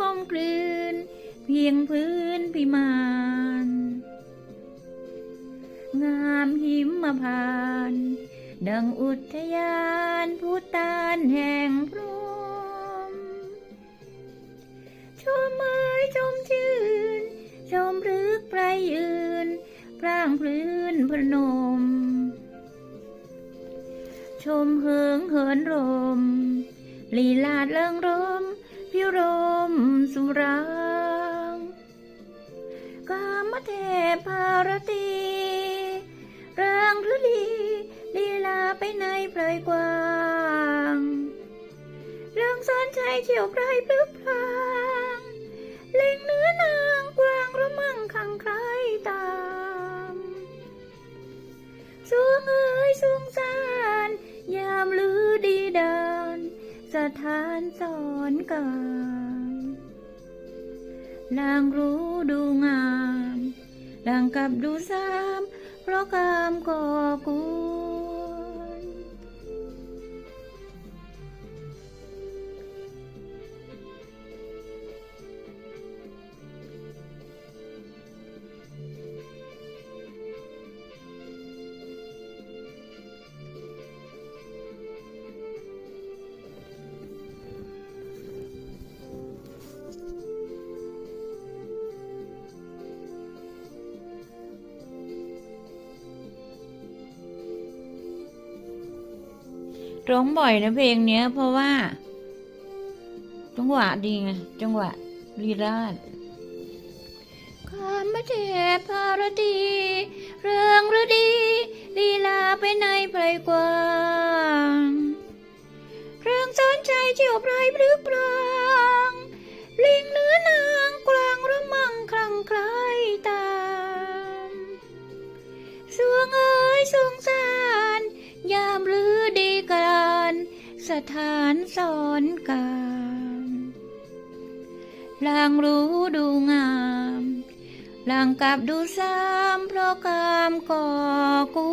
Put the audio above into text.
กลมกลืน เพียงพื้นพิมานงามหิมมาพานต์ดังอุทยานพุตานแห่งพรมชมเอ่ยชมชื่น ชมพลึกไพรยืน พร่างพื้นพนม ชมเหิงเหินรมลีลาดเลิงรม พิรมสุรางกามเทพภารตีรางฤดีลีลาไปในไพรกว้างเรื่องสอนชัยเฉียวไพรพลึกพลางเล็งเนื้อนางกวางระมังขังใครตามสวงเอ้ยสวงส สถานสอนการลางรู้ดูงามลางกับดูซ้ำเพราะกามก่อก ร้องบ่อยนะเพลงเนี้ย เพราะว่า จังหวะดีไงจังหวะลีลาดคามเทพารดี เรืองฤดีลีลาไปในไพรกว้างเรื่องสอนใจเจียวไพรพลึเปลา สถานสอนการลางรู้ดูงามลางกลับดูซ้ำเพราะกามก่อกู